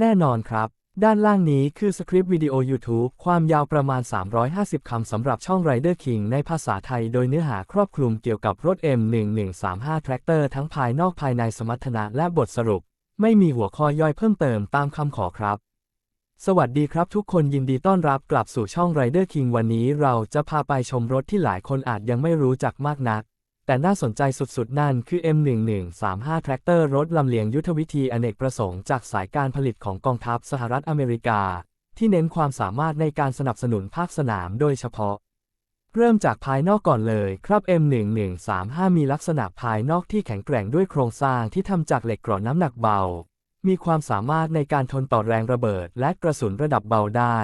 แน่นอนครับ ด้านล่างนี้คือสคริปต์วิดีโอ YouTube ความยาวประมาณ 350 คำสำหรับช่อง Rider King ในภาษาไทย โดยเนื้อหาครอบคลุมเกี่ยวกับรถ M1135 Tractor ทั้งภายนอกภายในสมรรถนะและบทสรุป ไม่มีหัวข้อย่อยเพิ่มเติมตามคำขอครับสวัสดีครับทุกคนยินดีต้อนรับกลับสู่ช่อง Rider King วันนี้เราจะพาไปชมรถที่หลายคนอาจยังไม่รู้จักมากนัก แต่น่าสนใจสุดๆ นั่นคือ M1135 Tractor รถลำเลียงยุทธวิธีอเนกประสงค์จากสายการผลิตของกองทัพสหรัฐอเมริกา ที่เน้นความสามารถในการสนับสนุนภาคสนามโดยเฉพาะ เริ่มจากภายนอกก่อนเลยครับ M1135 มีลักษณะภายนอกที่แข็งแกร่งด้วยโครงสร้างที่ทำจากเหล็กกร่อนน้ำหนักเบา มีความสามารถในการทนต่อแรงระเบิดและกระสุนระดับเบาได้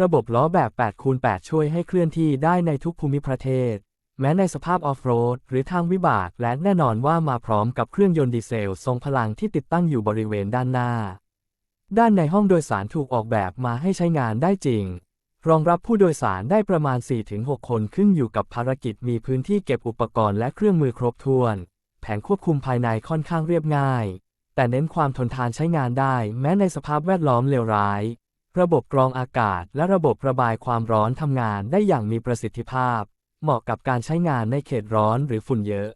ระบบล้อแบบ8คูณ8ช่วยให้เคลื่อนที่ได้ในทุกภูมิประเทศ แม้ในสภาพออฟโรดหรือทางวิบากและแน่นอนว่ามาพร้อมกับเครื่องยนต์ดีเซลทรงพลังที่ติดตั้งอยู่บริเวณด้านหน้า ด้านในห้องโดยสารถูกออกแบบมาให้ใช้งานได้จริง รองรับผู้โดยสารได้ประมาณ 4-6 คนขึ้นอยู่กับภารกิจมีพื้นที่เก็บอุปกรณ์และเครื่องมือครบถ้วน แผงควบคุมภายในค่อนข้างเรียบง่าย แต่เน้นความทนทานใช้งานได้ แม้ในสภาพแวดล้อมเลวร้าย ระบบกรองอากาศและระบบระบายความร้อนทำงานได้อย่างมีประสิทธิภาพ เหมาะกับการใช้งานในเขตร้อนหรือฝุ่นเยอะ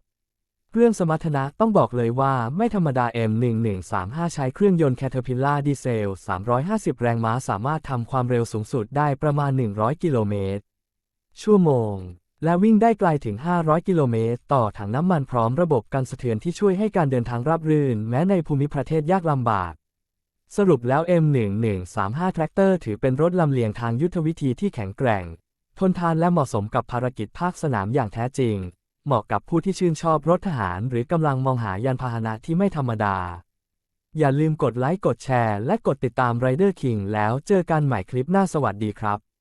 เรื่องสมรรถนะต้องบอกเลยว่าไม่ธรรมดา M1135 ใช้เครื่องยนต์ Caterpillar ดีเซล 350 แรงม้าสามารถทำความเร็วสูงสุดได้ประมาณ 100 กิโลเมตร ชั่วโมง และวิ่งได้ไกลถึง 500 กิโลเมตร ต่อถังน้ำมันพร้อมระบบกันสะเทือนที่ช่วยให้การเดินทางราบรื่น แม้ในภูมิประเทศยากลำบากสรุปแล้ว M1135 Tractor ถือเป็นรถลำเลียงทางยุทธวิธีที่แข็งแกร่ง ทนทานและเหมาะสมกับภารกิจภาคสนามอย่างแท้จริง เหมาะกับผู้ที่ชื่นชอบรถทหารหรือกำลังมองหายานพาหนะที่ไม่ธรรมดา อย่าลืมกดไลค์กดแชร์ และกดติดตาม Rider King แล้วเจอกันใหม่คลิปหน้าสวัสดีครับ